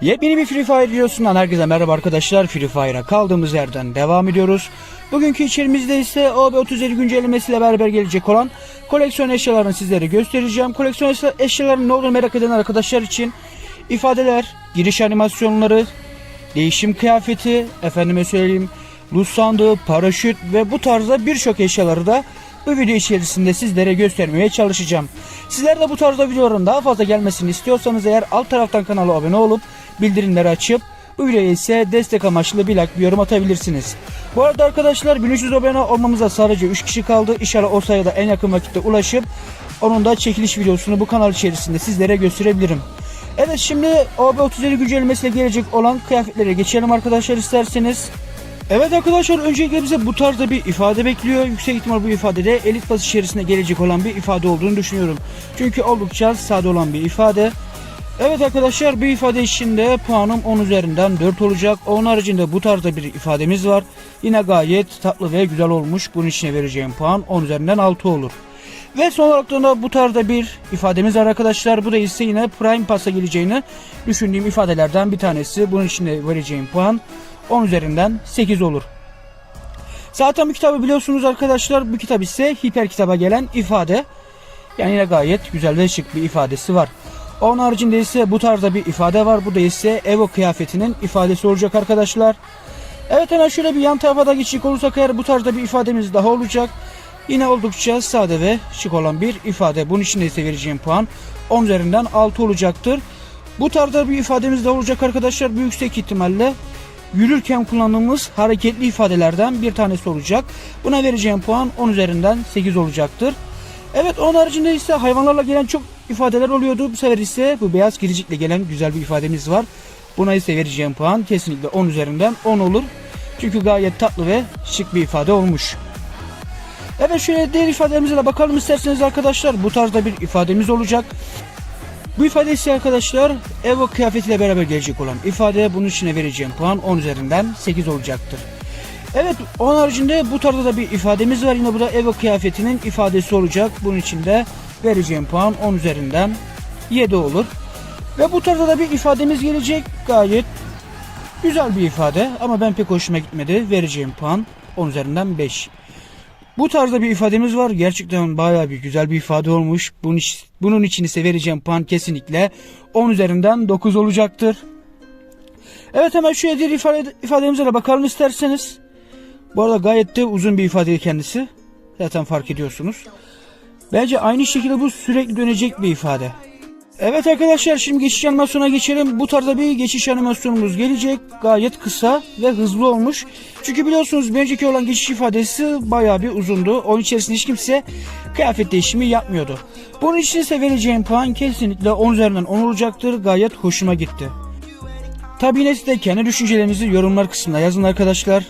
Yepyeni bir Free Fire videosundan herkese merhaba arkadaşlar. Free Fire'a kaldığımız yerden devam ediyoruz. Bugünkü içerimizde ise OB37 güncellemesiyle beraber gelecek olan koleksiyon eşyalarını sizlere göstereceğim. Koleksiyon eşya- eşyalarının ne olduğunu merak eden arkadaşlar için ifadeler, giriş animasyonları, değişim kıyafeti, efendime söyleyeyim, loot sandığı, paraşüt ve bu tarzda birçok eşyaları da bu video içerisinde sizlere göstermeye çalışacağım. Sizler de bu tarzda videoların daha fazla gelmesini istiyorsanız eğer alt taraftan kanala abone olup bildirimleri açıp bu videoya ise destek amaçlı bir like bir yorum atabilirsiniz. Bu arada arkadaşlar 1300 abone olmamıza sadece 3 kişi kaldı. İnşallah o sayıda en yakın vakitte ulaşıp onun da çekiliş videosunu bu kanal içerisinde sizlere gösterebilirim. Evet şimdi OB37 güncellemesiyle gelecek olan kıyafetlere geçelim arkadaşlar isterseniz. Evet arkadaşlar öncelikle bize bu tarzda bir ifade bekliyor. Yüksek ihtimal bu ifadede elit bas içerisinde gelecek olan bir ifade olduğunu düşünüyorum. Çünkü oldukça sade olan bir ifade. Evet arkadaşlar bu ifade içinde puanım 10 üzerinden 4 olacak. Onun haricinde bu tarzda bir ifademiz var. Yine gayet tatlı ve güzel olmuş. Bunun içine vereceğim puan 10 üzerinden 6 olur. Ve son olarak da bu tarzda bir ifademiz var arkadaşlar. Bu da ise yine Prime Pass'a geleceğini düşündüğüm ifadelerden bir tanesi. Bunun içine vereceğim puan 10 üzerinden 8 olur. Zaten bu kitabı biliyorsunuz arkadaşlar. Bu kitap ise hiper kitaba gelen ifade. Yani yine gayet güzel ve şık bir ifadesi var. Onun haricinde ise bu tarzda bir ifade var. Bu da ise Evo kıyafetinin ifadesi olacak arkadaşlar. Evet hemen şöyle bir yan tarafa da geçecek olursak eğer bu tarzda bir ifademiz daha olacak. Yine oldukça sade ve şık olan bir ifade. Bunun için de ise vereceğim puan 10 üzerinden 6 olacaktır. Bu tarzda bir ifademiz de olacak arkadaşlar. Bu yüksek ihtimalle yürürken kullandığımız hareketli ifadelerden bir tanesi olacak. Buna vereceğim puan 10 üzerinden 8 olacaktır. Evet onun haricinde ise hayvanlarla gelen çok ifadeler oluyordu. Bu sefer ise bu beyaz kiricikle gelen güzel bir ifademiz var. Buna ise vereceğim puan kesinlikle 10 üzerinden 10 olur. Çünkü gayet tatlı ve şık bir ifade olmuş. Evet şöyle diğer ifademize de bakalım isterseniz arkadaşlar. Bu tarzda bir ifademiz olacak. Bu ifade ise arkadaşlar Evo kıyafetiyle beraber gelecek olan ifade. Bunun içine vereceğim puan 10 üzerinden 8 olacaktır. Evet onun haricinde bu tarzda da bir ifademiz var. Yine bu da Evo kıyafetinin ifadesi olacak. Bunun için de vereceğim puan 10 üzerinden 7 olur. Ve bu tarzda da bir ifademiz gelecek. Gayet güzel bir ifade ama ben pek hoşuma gitmedi. Vereceğim puan 10 üzerinden 5. Bu tarzda bir ifademiz var. Gerçekten bayağı bir güzel bir ifade olmuş. Bunun, bunun için ise vereceğim puan kesinlikle 10 üzerinden 9 olacaktır. Evet hemen şu diğer ifade, ifademize de bakalım isterseniz. Bu arada gayet de uzun bir ifade kendisi. Zaten fark ediyorsunuz. Bence aynı şekilde bu sürekli dönecek bir ifade. Evet arkadaşlar şimdi geçiş animasyona geçelim. Bu tarzda bir geçiş animasyonumuz gelecek. Gayet kısa ve hızlı olmuş. Çünkü biliyorsunuz bir önceki olan geçiş ifadesi bayağı bir uzundu. Onun içerisinde hiç kimse kıyafet değişimi yapmıyordu. Bunun için ise vereceğim puan kesinlikle 10 üzerinden 10 olacaktır. Gayet hoşuma gitti. Tabi yine siz de kendi düşüncelerinizi yorumlar kısmına yazın arkadaşlar.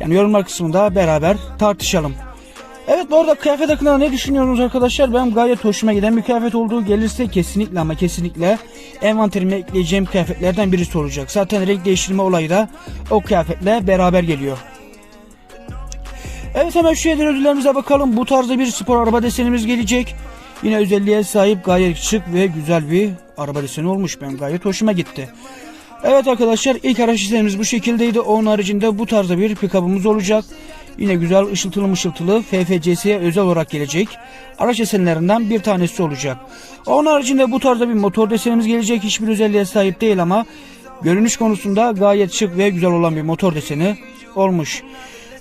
Yani yorumlar kısmında beraber tartışalım. Evet bu arada kıyafet hakkında ne düşünüyorsunuz arkadaşlar? Ben gayet hoşuma giden bir kıyafet olduğu gelirse kesinlikle ama kesinlikle envanterime ekleyeceğim kıyafetlerden birisi olacak. Zaten renk değiştirme olayı da o kıyafetle beraber geliyor. Evet hemen şu hediye ödüllerimize bakalım. Bu tarzda bir spor araba desenimiz gelecek. Yine özelliğe sahip gayet şık ve güzel bir araba deseni olmuş. Ben gayet hoşuma gitti. Evet arkadaşlar ilk araç işlemimiz bu şekildeydi. Onun haricinde bu tarzda bir pick-up'ımız olacak. Yine güzel ışıltılı mışıltılı FFC'ye özel olarak gelecek. Araç desenlerinden bir tanesi olacak. Onun haricinde bu tarzda bir motor desenimiz gelecek. Hiçbir özelliğe sahip değil ama görünüş konusunda gayet şık ve güzel olan bir motor deseni olmuş.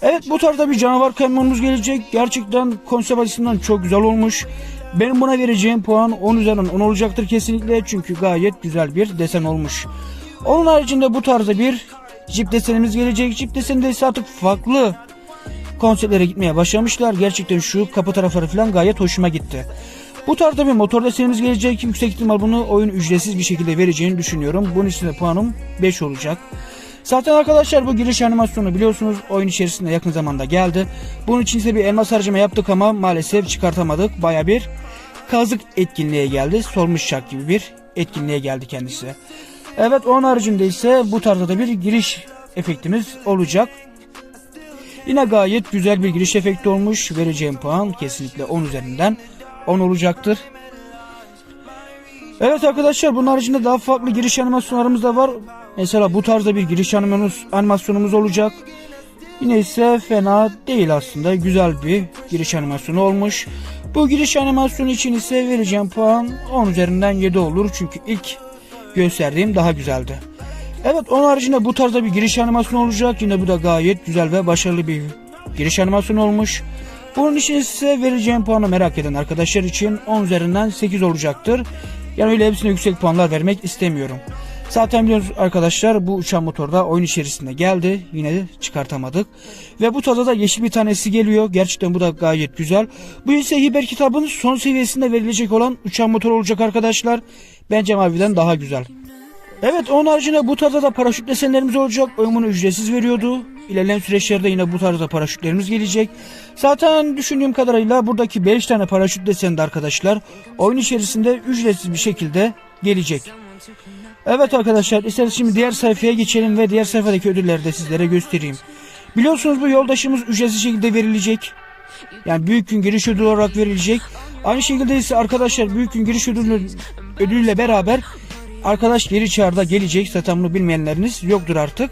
Evet bu tarzda bir canavar kamyonumuz gelecek. Gerçekten konsept açısından çok güzel olmuş. Benim buna vereceğim puan 10 üzerinden 10 olacaktır kesinlikle. Çünkü gayet güzel bir desen olmuş. Onun haricinde bu tarzda bir jip desenimiz gelecek. Jip deseni de ise artık farklı konseptlere gitmeye başlamışlar. Gerçekten şu kapı tarafları falan gayet hoşuma gitti. Bu tarzda bir motor desenimiz gelecek. Yüksek ihtimal bunu oyun ücretsiz bir şekilde vereceğini düşünüyorum. Bunun için de puanım 5 olacak. Zaten arkadaşlar bu giriş animasyonu biliyorsunuz oyun içerisinde yakın zamanda geldi. Bunun için ise bir elmas harcama yaptık ama maalesef çıkartamadık. Baya bir kazık etkinliğe geldi. Solmuş şak gibi bir etkinliğe geldi kendisi. Evet onun haricinde ise bu tarzda da bir giriş efektimiz olacak. Yine gayet güzel bir giriş efekti olmuş. Vereceğim puan kesinlikle 10 üzerinden 10 olacaktır. Evet arkadaşlar bunun haricinde daha farklı giriş animasyonlarımız da var. Mesela bu tarzda bir giriş animasyonumuz, olacak. Yine ise fena değil aslında. Güzel bir giriş animasyonu olmuş. Bu giriş animasyonu için ise vereceğim puan 10 üzerinden 7 olur. Çünkü ilk gösterdiğim daha güzeldi. Evet onun haricinde bu tarzda bir giriş animasyonu olacak. Yine bu da gayet güzel ve başarılı bir giriş animasyonu olmuş. Bunun için ise vereceğim puanı merak eden arkadaşlar için 10 üzerinden 8 olacaktır. Yani öyle hepsine yüksek puanlar vermek istemiyorum. Zaten biliyorsunuz arkadaşlar bu uçan motorda oyun içerisinde geldi. Yine çıkartamadık. Ve bu tarzda da yeşil bir tanesi geliyor. Gerçekten bu da gayet güzel. Bu ise hiper kitabın son seviyesinde verilecek olan uçan motor olacak arkadaşlar. Bence maviden daha güzel. Evet onun haricinde bu tarzda da paraşüt desenlerimiz olacak. Oyun bunu ücretsiz veriyordu. İlerleyen süreçlerde yine bu tarzda paraşütlerimiz gelecek. Zaten düşündüğüm kadarıyla buradaki 5 tane paraşüt deseni de arkadaşlar oyun içerisinde ücretsiz bir şekilde gelecek. Evet arkadaşlar isterseniz şimdi diğer sayfaya geçelim ve diğer sayfadaki ödülleri de sizlere göstereyim. Biliyorsunuz bu yoldaşımız ücretsiz şekilde verilecek. Yani büyük gün giriş ödülü olarak verilecek. Aynı şekilde ise arkadaşlar büyük gün giriş ödülü, ödülüyle beraber arkadaş geri çağrıda gelecek. Zaten bunu bilmeyenleriniz yoktur artık.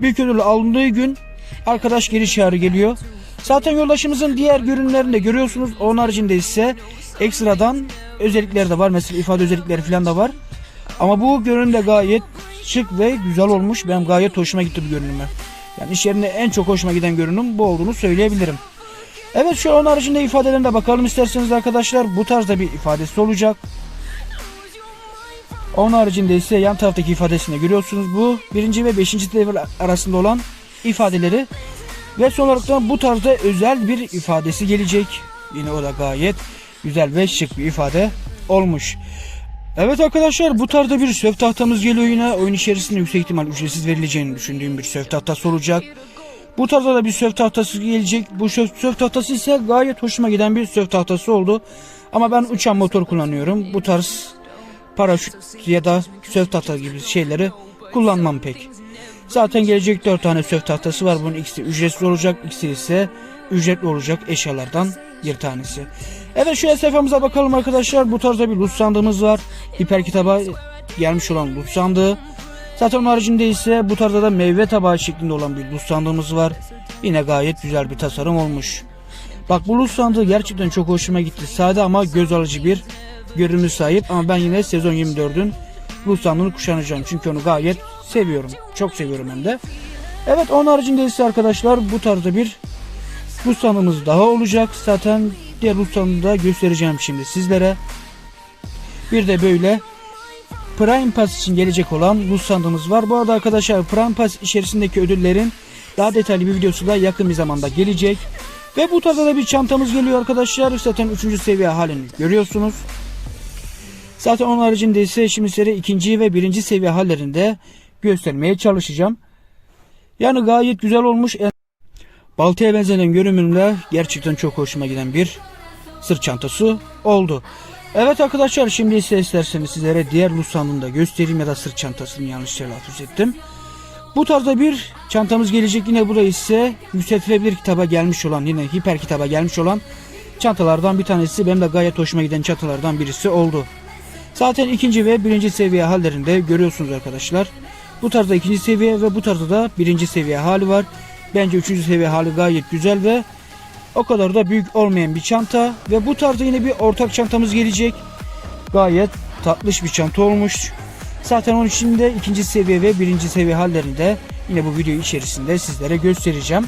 Büyük ödül alındığı gün arkadaş geri çağrı geliyor. Zaten yoldaşımızın diğer görünümlerini de görüyorsunuz. Onun haricinde ise ekstradan özellikler de var. Mesela ifade özellikleri falan da var. Ama bu görünüm de gayet şık ve güzel olmuş. Benim gayet hoşuma gitti bu görünümü. Yani iş yerinde en çok hoşuma giden görünüm bu olduğunu söyleyebilirim. Evet şu onun haricinde ifadelerine de bakalım isterseniz arkadaşlar. Bu tarzda bir ifadesi olacak. Onun haricinde ise yan taraftaki ifadesini görüyorsunuz. Bu birinci ve beşinci level arasında olan ifadeleri. Ve son olarak da bu tarzda özel bir ifadesi gelecek. Yine o da gayet güzel ve şık bir ifade olmuş. Evet arkadaşlar bu tarzda bir söv tahtamız geliyor yine. Oyun içerisinde yüksek ihtimal ücretsiz verileceğini düşündüğüm bir söv tahtası olacak. Bu tarzda da bir söv tahtası gelecek. Bu söv, söv tahtası ise gayet hoşuma giden bir söv tahtası oldu. Ama ben uçan motor kullanıyorum. Bu tarz paraşüt ya da söv tahtası gibi şeyleri kullanmam pek. Zaten gelecek 4 tane söv tahtası var. Bunun ikisi ücretsiz olacak. ikisi ise ücretli olacak eşyalardan bir tanesi. Evet şu sayfamıza bakalım arkadaşlar. Bu tarzda bir loot sandığımız var. Hiper kitaba gelmiş olan loot sandığı. Zaten onun haricinde ise bu tarzda da meyve tabağı şeklinde olan bir loot sandığımız var. Yine gayet güzel bir tasarım olmuş. Bak bu loot sandığı gerçekten çok hoşuma gitti. Sade ama göz alıcı bir görünümü sahip. Ama ben yine sezon 24'ün loot sandığını kuşanacağım. Çünkü onu gayet seviyorum. Çok seviyorum hem de. Evet onun haricinde ise arkadaşlar bu tarzda bir loot sandığımız daha olacak. Zaten diğer sandığını da göstereceğim şimdi sizlere. Bir de böyle Prime Pass için gelecek olan sandığımız var. Bu arada arkadaşlar Prime Pass içerisindeki ödüllerin daha detaylı bir videosu da yakın bir zamanda gelecek. Ve bu tarzda da bir çantamız geliyor arkadaşlar. Zaten 3. seviye halini görüyorsunuz. Zaten onun haricinde ise şimdi size ikinci ve birinci seviye hallerinde göstermeye çalışacağım. Yani gayet güzel olmuş. Baltaya benzeyen görünümle gerçekten çok hoşuma giden bir sırt çantası oldu. Evet arkadaşlar şimdi ise isterseniz sizlere diğer sandığını da göstereyim ya da sırt çantasını yanlış telaffuz ettim. Bu tarzda bir çantamız gelecek yine bu da ise yükseltilebilir kitaba gelmiş olan yine hiper kitaba gelmiş olan çantalardan bir tanesi benim de gayet hoşuma giden çantalardan birisi oldu. Zaten ikinci ve birinci seviye hallerinde görüyorsunuz arkadaşlar. Bu tarzda ikinci seviye ve bu tarzda da birinci seviye hali var. Bence üçüncü seviye hali gayet güzel ve o kadar da büyük olmayan bir çanta ve bu tarzda yine bir ortak çantamız gelecek. Gayet tatlış bir çanta olmuş. Zaten onun içinde ikinci seviye ve birinci seviye hallerinde yine bu video içerisinde sizlere göstereceğim.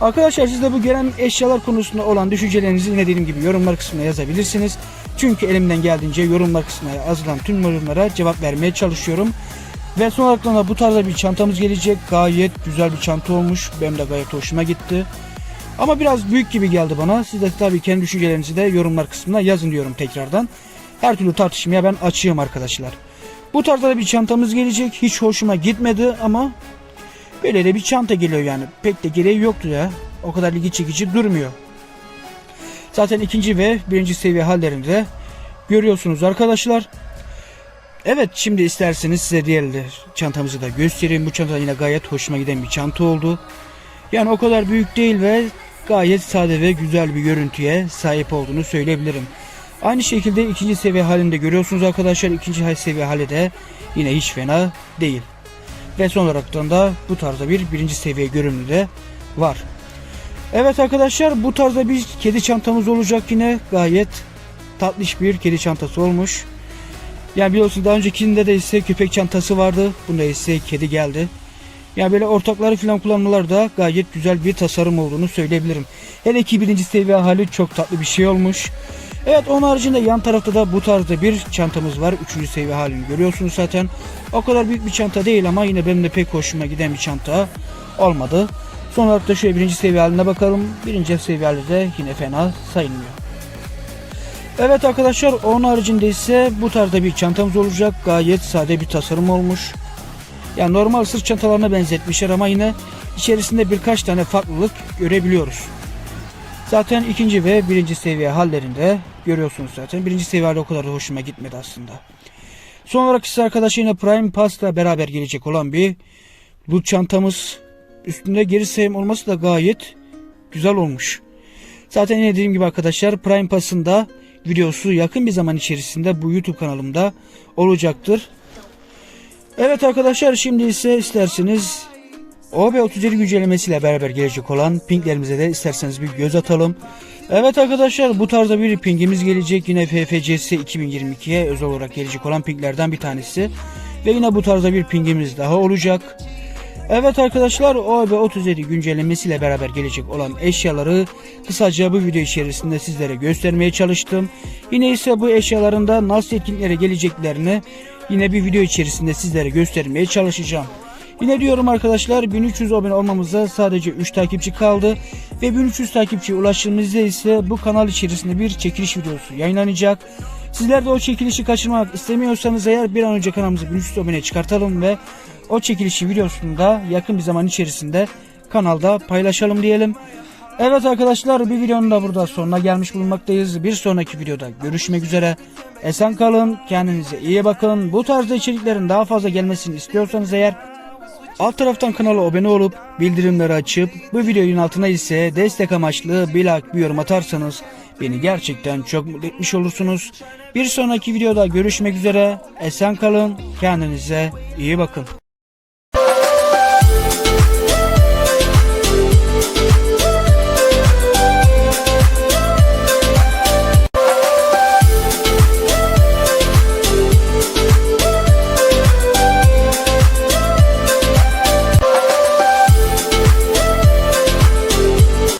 Arkadaşlar siz de bu gelen eşyalar konusunda olan düşüncelerinizi yine dediğim gibi yorumlar kısmına yazabilirsiniz. Çünkü elimden geldiğince yorumlar kısmına yazılan tüm yorumlara cevap vermeye çalışıyorum. Ve son olarak da bu tarzda bir çantamız gelecek. Gayet güzel bir çanta olmuş. Benim de gayet hoşuma gitti. Ama biraz büyük gibi geldi bana. Siz de tabii kendi düşüncelerinizi de yorumlar kısmına yazın diyorum tekrardan. Her türlü tartışmaya ben açığım arkadaşlar. Bu tarzda da bir çantamız gelecek. Hiç hoşuma gitmedi ama böyle de bir çanta geliyor yani. Pek de gereği yoktu ya. O kadar ilgi çekici durmuyor. Zaten ikinci ve birinci seviye hallerinde görüyorsunuz arkadaşlar. Evet şimdi isterseniz size diğer çantamızı da göstereyim. Bu çanta yine gayet hoşuma giden bir çanta oldu. Yani o kadar büyük değil ve gayet sade ve güzel bir görüntüye sahip olduğunu söyleyebilirim. Aynı şekilde ikinci seviye halinde görüyorsunuz arkadaşlar. İkinci seviye hali de yine hiç fena değil. Ve son olaraktan da bu tarzda bir birinci seviye görünümü de var. Evet arkadaşlar bu tarzda bir kedi çantamız olacak yine gayet tatlış bir kedi çantası olmuş. Yani biliyorsunuz daha öncekinde de ise köpek çantası vardı. Bunda ise kedi geldi. Yani böyle ortakları falan kullanmalar da gayet güzel bir tasarım olduğunu söyleyebilirim. Hele ki birinci seviye hali çok tatlı bir şey olmuş. Evet onun haricinde yan tarafta da bu tarzda bir çantamız var. Üçüncü seviye halini görüyorsunuz zaten. O kadar büyük bir çanta değil ama yine benim de pek hoşuma giden bir çanta olmadı. Son olarak da şöyle birinci seviye haline bakalım. Birinci hali de yine fena sayılmıyor. Evet arkadaşlar onun haricinde ise bu tarzda bir çantamız olacak. Gayet sade bir tasarım olmuş. Yani normal sırt çantalarına benzetmişler ama yine içerisinde birkaç tane farklılık görebiliyoruz. Zaten ikinci ve birinci seviye hallerinde görüyorsunuz zaten. Birinci seviye hali o kadar da hoşuma gitmedi aslında. Son olarak ise arkadaşlar yine Prime Pass'la beraber gelecek olan bir loot çantamız. Üstünde geri sayım olması da gayet güzel olmuş. Zaten yine dediğim gibi arkadaşlar Prime Pass'ın da videosu yakın bir zaman içerisinde bu YouTube kanalımda olacaktır. Evet arkadaşlar şimdi ise isterseniz OB37 güncellemesiyle beraber gelecek olan pinglerimize de isterseniz bir göz atalım. Evet arkadaşlar bu tarzda bir pingimiz gelecek. Yine FFCS 2022'ye özel olarak gelecek olan pinglerden bir tanesi. Ve yine bu tarzda bir pingimiz daha olacak. Evet arkadaşlar OB37 güncellemesiyle beraber gelecek olan eşyaları kısaca bu video içerisinde sizlere göstermeye çalıştım. Yine ise bu eşyaların da nasıl etkinliklere geleceklerini yine bir video içerisinde sizlere göstermeye çalışacağım. Yine diyorum arkadaşlar 1300 abone olmamıza sadece 3 takipçi kaldı ve 1300 takipçiye ulaştığımızda ise bu kanal içerisinde bir çekiliş videosu yayınlanacak. Sizler de o çekilişi kaçırmak istemiyorsanız eğer bir an önce kanalımızı 1300 abone çıkartalım ve o çekilişi videosunu da yakın bir zaman içerisinde kanalda paylaşalım diyelim. Evet arkadaşlar bir videonun da burada sonuna gelmiş bulunmaktayız. Bir sonraki videoda görüşmek üzere. Esen kalın, kendinize iyi bakın. Bu tarzda içeriklerin daha fazla gelmesini istiyorsanız eğer alt taraftan kanala abone olup bildirimleri açıp bu videonun altına ise destek amaçlı bir like bir yorum atarsanız beni gerçekten çok mutlu etmiş olursunuz. Bir sonraki videoda görüşmek üzere. Esen kalın, kendinize iyi bakın.